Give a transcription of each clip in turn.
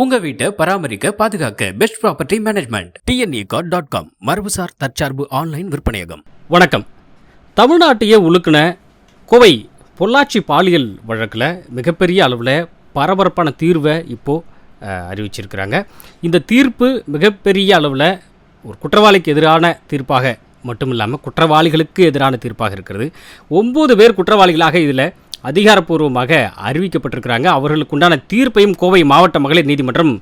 உங்க வீட்டை பராமரிக்க பாதுகாக்க best property management TNE god dot com மரபுசார் தற்சார்பு ஆன்லைன் விற்பனையகம். வணக்கம். தமிழ்நாட்டையே உலுக்குன கோவை பொள்ளாச்சி பாலியல் வழக்கில் மிகப்பெரிய அளவில் பரபரப்பான தீர்வை இப்போது அறிவிச்சிருக்கிறாங்க. இந்த தீர்ப்பு மிகப்பெரிய அளவில் ஒரு குற்றவாளிக்கு எதிரான தீர்ப்பாக மட்டும் இல்லாமல் குற்றவாளிகளுக்கு எதிரான தீர்ப்பாக இருக்கிறது. ஒம்பது பேர் குற்றவாளிகளாக இதில் அதிகாரப்பூர்வமாக அறிவிக்கப்பட்டிருக்கிறாங்க. அவர்களுக்கு உண்டான தீர்ப்பையும் கோவை மாவட்ட மகளிர் நீதிமன்றம்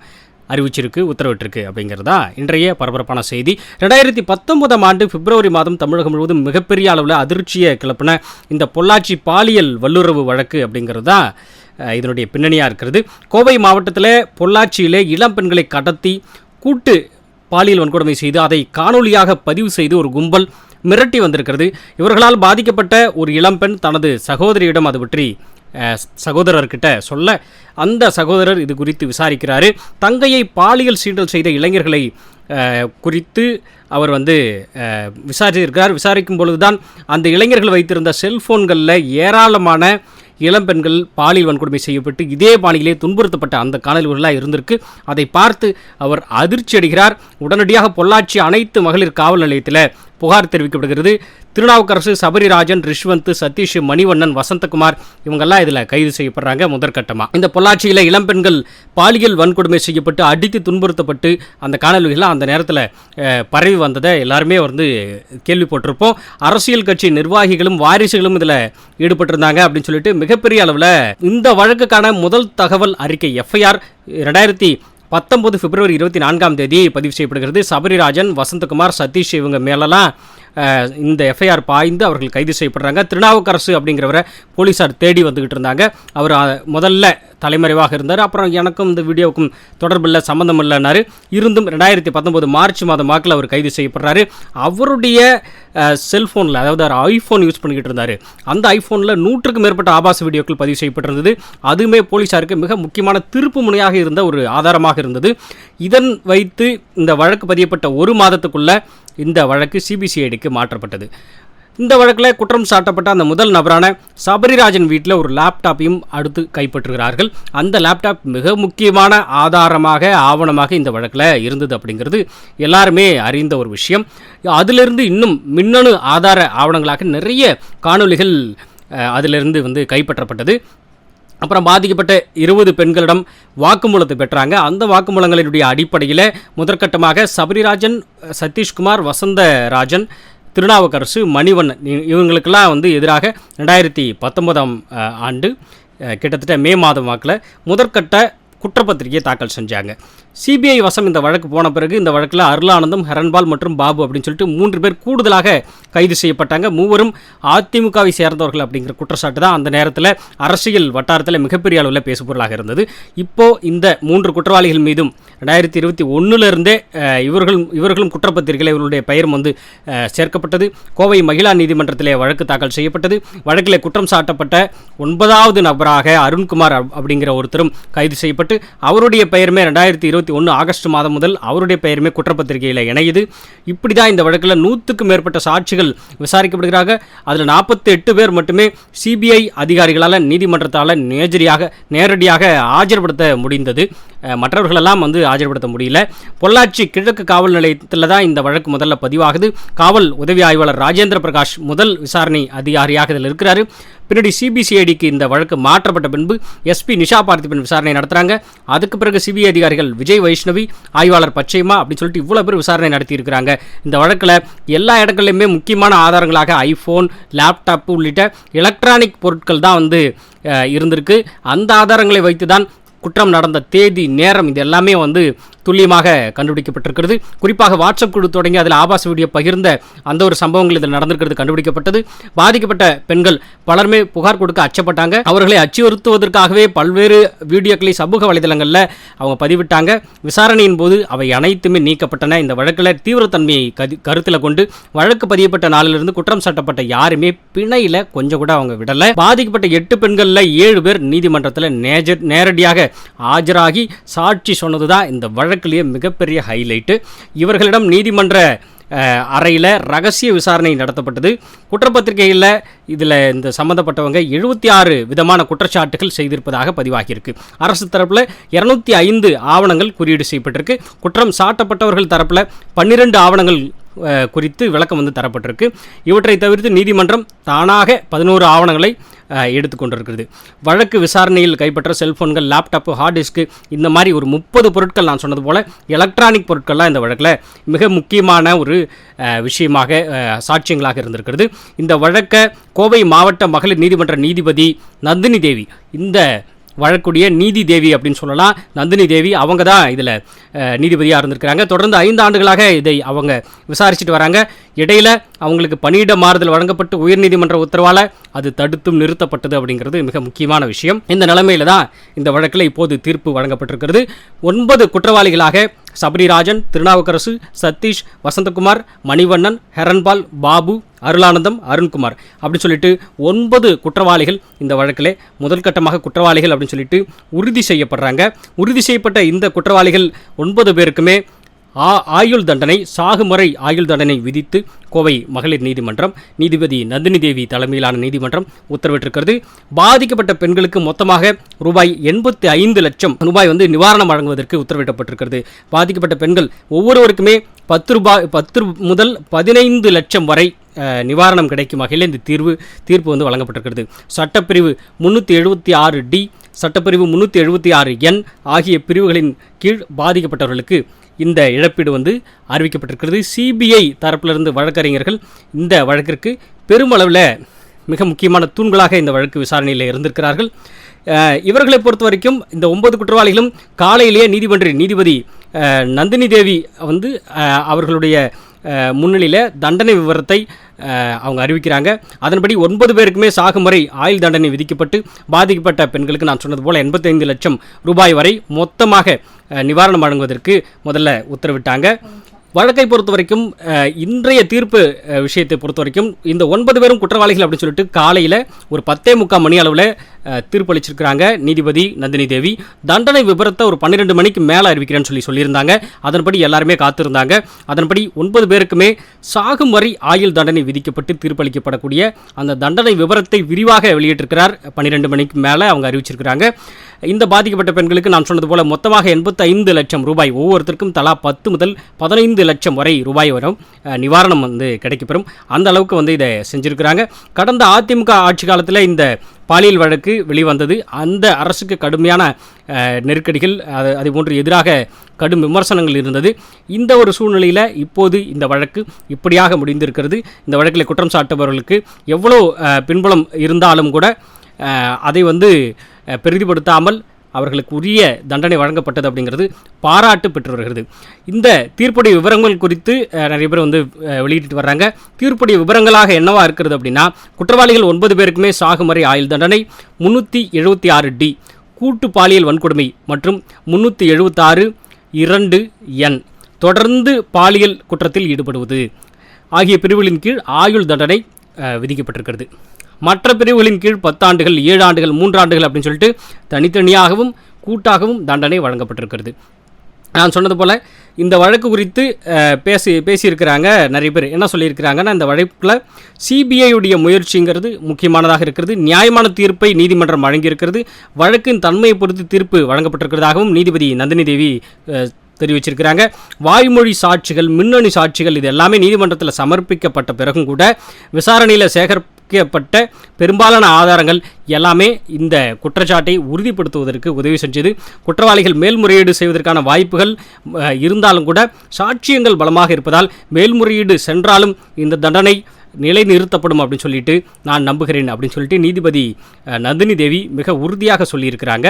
அறிவிச்சிருக்கு உத்தரவிட்டிருக்கு அப்படிங்கிறதா இன்றைய பரபரப்பான செய்தி. ரெண்டாயிரத்தி பத்தொன்பதாம் ஆண்டு பிப்ரவரி மாதம் தமிழகம் முழுவதும் மிகப்பெரிய அளவில் அதிர்ச்சியை கிளப்பின இந்த பொள்ளாச்சி பாலியல் வல்லுறவு வழக்கு அப்படிங்கிறது தான் இதனுடைய பின்னணியாக இருக்கிறது. கோவை மாவட்டத்தில் பொள்ளாச்சியிலே இளம் பெண்களை கடத்தி கூட்டு பாலியல் வன்கொடுமை செய்து அதை காணொளியாக பதிவு செய்து ஒரு கும்பல் மிரட்டி வந்திருக்கிறது. இவர்களால் பாதிக்கப்பட்ட ஒரு இளம்பெண் தனது சகோதரியிடம் அது பற்றி சகோதரர்கிட்ட சொல்ல அந்த சகோதரர் இது குறித்து விசாரிக்கிறாரு. தங்கையை பாலியல் சீண்டல் செய்த இளைஞர்களை குறித்து அவர் வந்து அஹ், விசாரித்திருக்கிறார் விசாரிக்கும் பொழுதுதான் அந்த இளைஞர்கள் வைத்திருந்த செல்ஃபோன்களில் ஏராளமான இளம்பெண்கள் பாலியல் வன்கொடுமை செய்யப்பட்டு இதே பாணியிலே துன்புறுத்தப்பட்ட அந்த காணொலிகளாக இருந்திருக்கு. அதை பார்த்து அவர் அதிர்ச்சி அடைகிறார் உடனடியாக பொள்ளாச்சி அனைத்து மகளிர் காவல் நிலையத்தில் புகார் தெரிவிக்கப்படுகிறது. திருநாவுக்கரசு சபரிராஜன் ரிஷ்வந்த் சதீஷ் மணிவண்ணன் வசந்தகுமார் இவங்கெல்லாம் இதில் கைது செய்யப்படுறாங்க முதற்கட்டமாக இந்த பொள்ளாச்சியில் இளம்பெண்கள் பாலியல் வன்கொடுமை செய்யப்பட்டு அடித்து துன்புறுத்தப்பட்டு அந்த காணொலிகள்லாம் அந்த நேரத்தில் பரவி வந்ததை எல்லாருமே வந்து கேள்விப்பட்டிருப்போம் அரசியல் கட்சி நிர்வாகிகளும் வாரிசுகளும் இதில் ஈடுபட்டிருந்தாங்க அப்படின்னு சொல்லிட்டு மிகப்பெரிய அளவில் இந்த வழக்குக்கான முதல் தகவல் அறிக்கை எஃப்ஐஆர் ரெண்டாயிரத்தி பத்தொன்பது பிப்ரவரி இருபத்தி நான்காம் தேதி பதிவு செய்யப்படுகிறது. சபரிராஜன் வசந்தகுமார் சதீஷ் இவங்க மேலெல்லாம் இந்த எஃப்ஐஆர் பாய்ந்து அவர்கள் கைது செய்யப்படுறாங்க. திருநாவுக்கரசு அப்படிங்கிறவரை போலீஸார் தேடி வந்துக்கிட்டு இருந்தாங்க. அவர் முதல்ல தலைமறைவாக இருந்தார். அப்புறம் எனக்கும் இந்த வீடியோவுக்கும் தொடர்பில் சம்மந்தம் இல்லைனாரு இருந்தும் ரெண்டாயிரத்தி பத்தொம்போது மார்ச் மாதம் வாக்கில் அவர் கைது செய்யப்படுறாரு. அவருடைய செல்ஃபோனில் அதாவது அவர் ஐஃபோன் யூஸ் பண்ணிக்கிட்டு இருந்தார். அந்த ஐஃபோனில் நூற்றுக்கும் மேற்பட்ட ஆபாச வீடியோக்கள் பதிவு செய்யப்பட்டிருந்தது. அதுவுமே போலீஸாருக்கு மிக முக்கியமான திருப்பு முனையாக இருந்த ஒரு ஆதாரமாக இருந்தது. இதன் வைத்து இந்த வழக்கு பதியப்பட்ட ஒரு மாதத்துக்குள்ள இந்த வழக்கு சிபிசிஐடிக்கு மாற்றப்பட்டது. இந்த வழக்கில் குற்றம் சாட்டப்பட்ட அந்த முதல் நபரான சபரிராஜன் வீட்டில் ஒரு லேப்டாப்பையும் அடுத்து கைப்பற்றுகிறார்கள். அந்த லேப்டாப் மிக முக்கியமான ஆதாரமாக ஆவணமாக இந்த வழக்கில் இருந்தது அப்படிங்கிறது எல்லாருமே அறிந்த ஒரு விஷயம். அதிலிருந்து இன்னும் மின்னணு ஆதார ஆவணங்களாக நிறைய காணொலிகள் அதிலிருந்து வந்து கைப்பற்றப்பட்டது. அப்புறம் பாதிக்கப்பட்ட இருபது பெண்களிடம் வாக்குமூலத்தை பெற்றாங்க. அந்த வாக்குமூலங்களினுடைய அடிப்படையில் முதற்கட்டமாக சபரிராஜன் சதீஷ்குமார் வசந்தராஜன் திருநாவுக்கரசு மணிவண்ணன் இ- இவங்களுக்கெல்லாம் வந்து எதிராக ரெண்டாயிரத்தி பத்தொன்பதாம் ஆண்டு கிட்டத்தட்ட மே மாதம் வாக்கில் முதற்கட்ட குற்றப்பத்திரிகையை தாக்கல் செஞ்சாங்க. சிபிஐ வசம் இந்த வழக்கு போன பிறகு இந்த வழக்கில் அருளானந்தம் ஹரன்பால் மற்றும் பாபு அப்படின்னு சொல்லிட்டு மூன்று பேர் கூடுதலாக கைது செய்யப்பட்டாங்க. மூவரும் அதிமுகவை சேர்ந்தவர்கள் அப்படிங்கிற குற்றச்சாட்டு தான் அந்த நேரத்தில் அரசியல் வட்டாரத்தில் மிகப்பெரிய அளவில் பேசுபொருளாக இருந்தது. இப்போ இந்த மூன்று குற்றவாளிகள் மீதும் ரெண்டாயிரத்தி இருபத்தி ஒன்றுலேருந்தே இவர்கள் இவர்களும் குற்றப்பத்திரிகையில் இவர்களுடைய பெயரும் வந்து சேர்க்கப்பட்டது. கோவை மகிழா நீதிமன்றத்திலே வழக்கு தாக்கல் செய்யப்பட்டது. வழக்கில் குற்றம் சாட்டப்பட்ட ஒன்பதாவது நபராக அருண்குமார் அப்படிங்கிற ஒருத்தரும் கைது செய்யப்பட்டு அவருடைய பெயருமே ரெண்டாயிரத்தி இருபத்தி ஒன்று ஆகஸ்ட் மாதம் முதல் அவருடைய பெயருமே குற்றப்பத்திரிகையில் இணையுது. இப்படி தான் இந்த வழக்கில் நூற்றுக்கும் மேற்பட்ட சாட்சிகள் விசாரிக்கப்படுகிறாங்க. அதில் நாற்பத்தி எட்டு பேர் மட்டுமே சிபிஐ அதிகாரிகளால் நீதிமன்றத்தால் நேஜரியாக நேரடியாக ஆஜர்படுத்த முடிந்தது. மற்றவர்களெல்லாம் வந்து ஆஜர்படுத்த முடியல. பொள்ளாச்சி கிழக்கு காவல் நிலையத்தில் தான் இந்த வழக்கு முதல்ல பதிவாகுது. காவல் உதவி ஆய்வாளர் ராஜேந்திர பிரகாஷ் முதல் விசாரணை அதிகாரியாக இதில் இருக்கிறாரு. பின்னாடி சிபிசிஐடிக்கு இந்த வழக்கு மாற்றப்பட்ட பின்பு எஸ்பி நிஷா பார்த்திபன் விசாரணை நடத்துகிறாங்க அதுக்கு பிறகு சிபிஐ அதிகாரிகள் விஜய் வைஷ்ணவி ஆய்வாளர் பச்சைமா அப்படின்னு சொல்லிட்டு இவ்வளோ பேர் விசாரணை நடத்தியிருக்கிறாங்க இந்த வழக்கில் எல்லா இடங்கள்லையுமே முக்கியமான ஆதாரங்களாக ஐஃபோன் லேப்டாப் உள்ளிட்ட எலக்ட்ரானிக் பொருட்கள் தான் வந்து இருந்திருக்கு. அந்த ஆதாரங்களை வைத்து தான் குற்றம் நடந்த தேதி நேரம் இது எல்லாமே வந்து துல்லியமாக கண்டுபிடிக்கப்பட்டிருக்கிறது. குறிப்பாக வாட்ஸ்அப் குழு தொடங்கி அதில் ஆபாச வீடியோ பகிர்ந்த அந்த ஒரு சம்பவங்கள் இதில் நடந்திருக்கிறது கண்டுபிடிக்கப்பட்டது. பாதிக்கப்பட்ட பெண்கள் பலருமே புகார் கொடுக்க அச்சப்பட்டாங்க. அவர்களை அச்சுறுத்துவதற்காகவே பல்வேறு வீடியோக்களை சமூக வலைதளங்களில் அவங்க பதிவிட்டாங்க. விசாரணையின் போது அவை அனைத்துமே நீக்கப்பட்டன. இந்த வழக்கில் தீவிரத்தன்மையை கதி கருத்தில் கொண்டு வழக்கு பதியப்பட்ட நாளிலிருந்து குற்றம் சாட்டப்பட்ட யாருமே பிணையில் கொஞ்சம் கூட அவங்க விடல. பாதிக்கப்பட்ட எட்டு பெண்களில் ஏழு பேர் நீதிமன்றத்தில் நேஜர் நேரடியாக ஆஜராகி சாட்சி சொன்னதுதான் இந்த வழக்கு. வழக்கிலேயே மிகப்பெரிய ஹைலைட்டு இவர்களிடம் நீதிமன்ற அறையில் ரகசிய விசாரணை நடத்தப்பட்டது. குற்றப்பத்திரிகையில் இதில் இந்த சம்மந்தப்பட்டவங்க எழுபத்தி ஆறு விதமான குற்றச்சாட்டுகள் செய்திருப்பதாக பதிவாகியிருக்கு. அரசு தரப்பில் இரநூத்தி ஐந்து ஆவணங்கள் குறியீடு செய்யப்பட்டிருக்கு. குற்றம் சாட்டப்பட்டவர்கள் தரப்பில் பன்னிரெண்டு ஆவணங்கள் குறித்து விளக்கம் வந்து தரப்பட்டிருக்கு. இவற்றை தவிர்த்து நீதிமன்றம் தானாக பதினோரு ஆவணங்களை எடுத்துக்கொண்டிருக்கிறது வழக்கு விசாரணையில் கைப்பற்ற செல்ஃபோன்கள் லேப்டாப்பு ஹார்ட் டிஸ்க்கு இந்த மாதிரி ஒரு முப்பது பொருட்கள் நான் சொன்னது போல் எலக்ட்ரானிக் பொருட்கள்லாம் இந்த வழக்கில் மிக முக்கியமான ஒரு விஷயமாக சாட்சியங்களாக இருந்திருக்கிறது. இந்த வழக்கை கோவை மாவட்ட மகளிர் நீதிமன்ற நீதிபதி நந்தினி தேவி இந்த வழக்கூடிய நீதி தேவி அப்படின்னு சொல்லலாம். நந்தினி தேவி அவங்க தான் இதில் நீதிபதியாக இருந்திருக்கிறாங்க. தொடர்ந்து ஐந்து ஆண்டுகளாக இதை அவங்க விசாரிச்சுட்டு வராங்க. இடையில் அவங்களுக்கு பணியிட மாறுதல் வழங்கப்பட்டு உயர்நீதிமன்ற உத்தரவால் அது தடுத்தும் நிறுத்தப்பட்டது அப்படிங்கிறது மிக முக்கியமான விஷயம். இந்த நிலைமையில் தான் இந்த வழக்கில் இப்போது தீர்ப்பு வழங்கப்பட்டிருக்கிறது. ஒன்பது குற்றவாளிகளாக சபரிராஜன் திருநாவுக்கரசு சதீஷ் வசந்தகுமார் மணிவண்ணன் ஹெரன்பால் பாபு அருளானந்தம் அருண்குமார். அப்படின்னு சொல்லிட்டு ஒன்பது குற்றவாளிகள் இந்த வழக்கில். முதல் கட்டமாக குற்றவாளிகள் அப்படின்னு சொல்லிட்டு உறுதி செய்யப்படுறாங்க. உறுதி செய்யப்பட்ட இந்த குற்றவாளிகள் ஒன்பது பேருக்குமே ஆ ஆயுள் தண்டனை சாகுமுறை ஆயுள் தண்டனை விதித்து கோவை மகளிர் நீதிமன்றம் நீதிபதி நந்தினி தேவி தலைமையிலான நீதிமன்றம் உத்தரவிட்டிருக்கிறது. பாதிக்கப்பட்ட பெண்களுக்கு மொத்தமாக ரூபாய் எண்பத்தி ஐந்து லட்சம் ரூபாய் வந்து நிவாரணம் வழங்குவதற்கு உத்தரவிடப்பட்டிருக்கிறது. பாதிக்கப்பட்ட பெண்கள் ஒவ்வொருவருக்குமே பத்து ரூபாய் பத்து ரூ- முதல் பதினைந்து லட்சம் வரை நிவாரணம் கிடைக்கும் வகையில் இந்த தீர்வு தீர்ப்பு வந்து வழங்கப்பட்டிருக்கிறது. சட்டப்பிரிவு முன்னூற்றி எழுபத்தி ஆறு டி சட்டப்பிரிவு முன்னூற்றி எழுபத்தி ஆறு என் ஆகிய பிரிவுகளின் கீழ் பாதிக்கப்பட்டவர்களுக்கு இந்த இழப்பீடு வந்து அறிவிக்கப்பட்டிருக்கிறது. சிபிஐ தரப்பிலிருந்து வழக்கறிஞர்கள் இந்த வழக்கிற்கு பெருமளவில் மிக முக்கியமான தூண்களாக இந்த வழக்கு விசாரணையில் இருந்திருக்கிறார்கள். இவர்களை பொறுத்த வரைக்கும் இந்த ஒன்பது குற்றவாளிகளும் காலையிலேயே நீதிமன்ற நீதிபதி நந்தினி தேவி வந்து அவர்களுடைய முன்னிலையில் தண்டனை விவரத்தை அவங்க அறிவிக்கிறாங்க. அதன்படி ஒன்பது பேருக்குமே சாகுமுறை ஆயுள் தண்டனை விதிக்கப்பட்டு பாதிக்கப்பட்ட பெண்களுக்கு நான் சொன்னது போல் எண்பத்தைந்து லட்சம் ரூபாய் வரை மொத்தமாக நிவாரணம் வழங்குவதற்கு முதல்ல உத்தரவிட்டாங்க. வழக்கை பொறுத்த வரைக்கும் இன்றைய தீர்ப்பு விஷயத்தை பொறுத்த வரைக்கும் இந்த ஒன்பது பேரும் குற்றவாளிகள் அப்படின்னு சொல்லிட்டு காலையில் ஒரு பத்தே முக்கால் மணி அளவில் தீர்ப்பளிச்சிருக்கிறாங்க நீதிபதி நந்தினி தேவி. தண்டனை விபரத்தை ஒரு பன்னிரெண்டு மணிக்கு மேலே அறிவிக்கிறேன்னு சொல்லி சொல்லியிருந்தாங்க. அதன்படி எல்லாருமே காத்திருந்தாங்க. அதன்படி ஒன்பது பேருக்குமே சாகும் வரை ஆயுள் தண்டனை விதிக்கப்பட்டு தீர்ப்பளிக்கப்படக்கூடிய அந்த தண்டனை விவரத்தை விரிவாக வெளியிட்டிருக்கிறார். பன்னிரெண்டு மணிக்கு மேலே அவங்க அறிவிச்சிருக்கிறாங்க. இந்த பாதிக்கப்பட்ட பெண்களுக்கு நான் சொன்னது போல மொத்தமாக எண்பத்தைந்து லட்சம் ரூபாய். ஒவ்வொருத்தருக்கும் தலா பத்து முதல் பதினைந்து லட்சம் வரை ரூபாய் வரும். நிவாரணம் வந்து கிடைக்கப்பெறும். அந்த அளவுக்கு வந்து இதை செஞ்சிருக்கிறாங்க. கடந்த அதிமுக ஆட்சி காலத்தில் இந்த பாலியல் வழக்கு வெளிவந்தது. அந்த அரசுக்கு கடுமையான நெருக்கடிகள் அது அதே போன்று எதிராக கடும் விமர்சனங்கள் இருந்தது. இந்த ஒரு சூழ்நிலையில் இப்போது இந்த வழக்கு இப்படியாக முடிந்திருக்கிறது. இந்த வழக்கில் குற்றம் சாட்டுபவர்களுக்கு எவ்வளோ பின்புலம் இருந்தாலும் கூட அதை வந்து பெரிதிப்படுத்தாமல் அவர்களுக்கு உரிய தண்டனை வழங்கப்பட்டது அப்படிங்கிறது பாராட்டு பெற்று வருகிறது. இந்த தீர்ப்புடைய விவரங்கள் குறித்து நிறைய பேர் வந்து வெளியிட்டு வர்றாங்க. தீர்ப்புடைய விவரங்களாக என்னவா இருக்கிறது அப்படின்னா குற்றவாளிகள் ஒன்பது பேருக்குமே சாகுமறை ஆயுள் தண்டனை முன்னூற்றி எழுபத்தி ஆறு டி கூட்டு பாலியல் வன்கொடுமை மற்றும் முன்னூற்றி எழுபத்தாறு இரண்டு என் தொடர்ந்து பாலியல் குற்றத்தில் ஈடுபடுவது. ஆகிய பிரிவுகளின் கீழ் ஆயுள் தண்டனை விதிக்கப்பட்டிருக்கிறது. மற்ற பிரிவுகளின் கீழ் பத்தாண்டுகள் ஏழு ஆண்டுகள் மூன்றாண்டுகள் அப்படின்னு சொல்லிட்டு தனித்தனியாகவும் கூட்டாகவும் தண்டனை வழங்கப்பட்டிருக்கிறது. நான் சொன்னது போல் இந்த வழக்கு குறித்து பேசி பேசியிருக்கிறாங்க நிறைய பேர். என்ன சொல்லியிருக்கிறாங்கன்னா இந்த வழக்கில் சிபிஐயுடைய முயற்சிங்கிறது முக்கியமானதாக இருக்கிறது. நியாயமான தீர்ப்பை நீதிமன்றம் வழங்கியிருக்கிறது. வழக்கின் தன்மையை பொறுத்து தீர்ப்பு வழங்கப்பட்டிருக்கிறதாகவும் நீதிபதி நந்தினி தேவி தெரிவிச்சிருக்கிறாங்க. வாய்மொழி சாட்சிகள் மின்னணு சாட்சிகள் இது எல்லாமே நீதிமன்றத்தில் சமர்ப்பிக்கப்பட்ட பிறகும் கூட விசாரணையில் சேகர் வைக்கப்பட்ட பெரும்பாலான ஆதாரங்கள் எல்லாமே இந்த குற்றச்சாட்டை உறுதிப்படுத்துவதற்கு உதவி செஞ்சது. குற்றவாளிகள் மேல்முறையீடு செய்வதற்கான வாய்ப்புகள் இருந்தாலும் கூட சாட்சியங்கள் பலமாக இருப்பதால் மேல்முறையீடு சென்றாலும் இந்த தண்டனை நிலைநிறுத்தப்படும் அப்படின்னு சொல்லிட்டு நான் நம்புகிறேன் அப்படின்னு சொல்லிட்டு நீதிபதி நந்தினி தேவி மிக உறுதியாக சொல்லியிருக்கிறாங்க.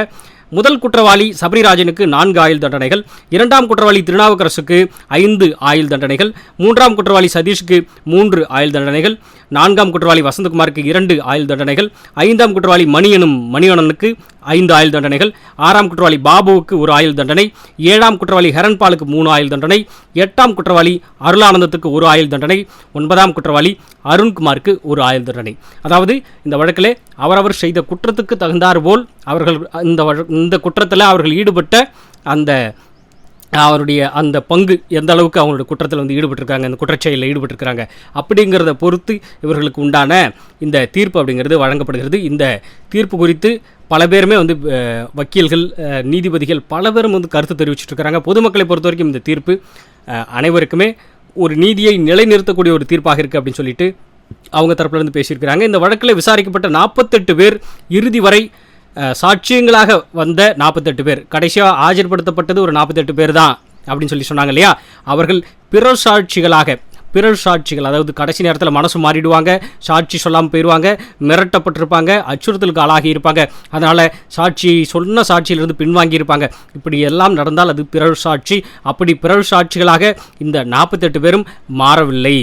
முதல் குற்றவாளி சபரிராஜனுக்கு நான்கு ஆயுள் தண்டனைகள் இரண்டாம் குற்றவாளி திருநாவுக்கரசுக்கு ஐந்து ஆயுள் தண்டனைகள் மூன்றாம் குற்றவாளி சதீஷுக்கு மூன்று ஆயுள் தண்டனைகள் நான்காம் குற்றவாளி வசந்தகுமாருக்கு இரண்டு ஆயுள் தண்டனைகள் ஐந்தாம் குற்றவாளி மணி எனும் ஐந்து ஆயுள் தண்டனைகள் ஆறாம் குற்றவாளி பாபுவுக்கு ஒரு ஆயுள் தண்டனை ஏழாம் குற்றவாளி ஹரன்பாலுக்கு மூணு ஆயுள் தண்டனை எட்டாம் குற்றவாளி அருளானந்தத்துக்கு ஒரு ஆயுள் தண்டனை ஒன்பதாம் குற்றவாளி அருண்குமாருக்கு ஒரு ஆயுள் தண்டனை. அதாவது இந்த வழக்கிலே அவரவர் செய்த குற்றத்துக்கு தகுந்தாறு போல் அவர்கள் இந்த வழ- இந்த குற்றத்தில் அவர்கள் ஈடுபட்ட அந்த அவருடைய அந்த பங்கு எந்த அளவுக்கு அவங்களோட குற்றத்தில் வந்து ஈடுபட்டிருக்காங்க அந்த குற்றச்செயலில் ஈடுபட்டிருக்கிறாங்க அப்படிங்கிறத பொறுத்து இவர்களுக்கு உண்டான இந்த தீர்ப்பு அப்படிங்கிறது வழங்கப்படுகிறது. இந்த தீர்ப்பு குறித்து பல பேருமே வந்து வக்கீல்கள் நீதிபதிகள் பல பேரும் வந்து கருத்து தெரிவிச்சிட்ருக்கிறாங்க. பொதுமக்களை பொறுத்த வரைக்கும் இந்த தீர்ப்பு அனைவருக்குமே ஒரு நீதியை நிலைநிறுத்தக்கூடிய ஒரு தீர்ப்பாக இருக்குது அப்படின்னு சொல்லிட்டு அவங்க தரப்புலேருந்து பேசியிருக்கிறாங்க. இந்த வழக்கில் விசாரிக்கப்பட்ட நாற்பத்தெட்டு பேர் இறுதி வரை சாட்சியங்களாக வந்த நாற்பத்தெட்டு பேர். கடைசியாக ஆஜர்படுத்தப்பட்டது ஒரு நாற்பத்தெட்டு பேர் தான் அப்படின்னு சொல்லி சொன்னாங்க இல்லையா? அவர்கள் பிறர் சாட்சிகளாக பிறர் சாட்சிகள் அதாவது கடைசி நேரத்தில் மனசு மாறிடுவாங்க சாட்சி சொல்லாமல் போயிடுவாங்க மிரட்டப்பட்டிருப்பாங்க அச்சுறுத்தலுக்கு ஆளாகி இருப்பாங்க. அதனால் சாட்சி சொன்ன சாட்சியிலிருந்து பின்வாங்கி இருப்பாங்க. இப்படி எல்லாம் நடந்தால் அது பிறர் சாட்சி. அப்படி பிறர் சாட்சிகளாக இந்த நாற்பத்தெட்டு பேரும் மாறவில்லை.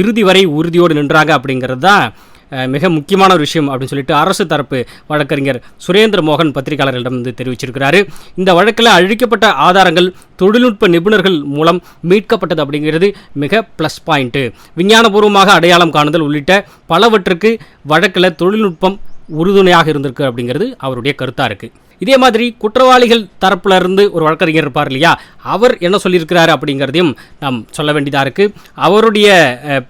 இறுதி வரை உறுதியோடு நின்றாங்க அப்படிங்கிறது தான் மிக முக்கியமான ஒரு விஷயம் அப்படின்னு சொல்லிட்டு அரசு தரப்பு வழக்கறிஞர் சுரேந்திர மோகன் பத்திரிகையாளர்களிடம் வந்து தெரிவிச்சிருக்கிறாரு. இந்த வழக்கில் அழிக்கப்பட்ட ஆதாரங்கள் தொழில்நுட்ப நிபுணர்கள் மூலம் மீட்கப்பட்டது அப்படிங்கிறது மிக ப்ளஸ் பாயிண்ட்டு விஞ்ஞானபூர்வமாக அடையாளம் காணுதல் உள்ளிட்ட பலவற்றுக்கு வழக்கில் தொழில்நுட்பம் உறுதுணையாக இருந்திருக்கு அப்படிங்கிறது அவருடைய கருத்தாக இருக்குது இதே மாதிரி குற்றவாளிகள் தரப்புல இருந்து ஒரு வழக்கறிஞர் இருப்பார் இல்லையா? அவர் என்ன சொல்லியிருக்கிறாரு அப்படிங்கிறதையும் நாம் சொல்ல வேண்டியதாக இருக்குது அவருடைய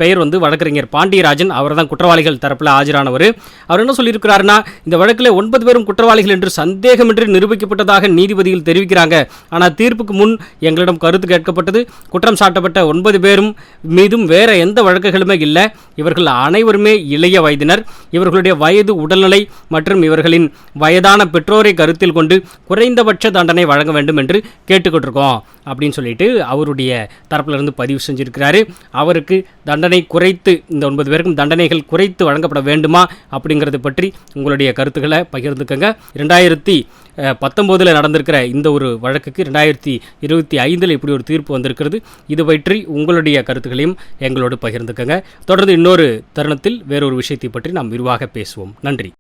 பெயர் வந்து வழக்கறிஞர் பாண்டியராஜன். அவர் தான் குற்றவாளிகள் தரப்பில் ஆஜரானவர். அவர் என்ன சொல்லியிருக்கிறாருன்னா இந்த வழக்கில் ஒன்பது பேரும் குற்றவாளிகள் என்று சந்தேகமின்றி நிரூபிக்கப்பட்டதாக நீதிபதிகள் தெரிவிக்கிறாங்க. ஆனால் தீர்ப்புக்கு முன் எங்களிடம் கருத்து கேட்கப்பட்டது. குற்றம் சாட்டப்பட்ட ஒன்பது பேரும் மீதும் வேற எந்த வழக்குகளுமே இல்லை. இவர்கள் அனைவருமே இளைய வயதினர். இவர்களுடைய வயது உடல்நிலை மற்றும் இவர்களின் வயதான பெற்றோரை கருத்து கருத்தில் கொண்டு குறைந்தபட்ச தண்டனை வழங்க வேண்டும் என்று கேட்டுக்கொண்டிருக்கோம் அப்படின்னு சொல்லிட்டு அவருடைய தரப்பிலிருந்து பதிவு செஞ்சிருக்கிறாரு. அவருக்கு தண்டனை குறைத்து இந்த ஒன்பது பேருக்கும் தண்டனைகள் குறைத்து வழங்கப்பட வேண்டுமா அப்படிங்கிறது பற்றி உங்களுடைய கருத்துக்களை பகிர்ந்துக்கங்க. ரெண்டாயிரத்தி பத்தொம்போதில் நடந்திருக்கிற இந்த ஒரு வழக்குக்கு ரெண்டாயிரத்தி இருபத்தி ஐந்தில் இப்படி ஒரு தீர்ப்பு வந்திருக்கிறது. இது பற்றி உங்களுடைய கருத்துக்களையும் எங்களோடு பகிர்ந்துக்கங்க. தொடர்ந்து இன்னொரு தருணத்தில் வேறொரு விஷயத்தை பற்றி நாம் விரிவாக பேசுவோம். நன்றி.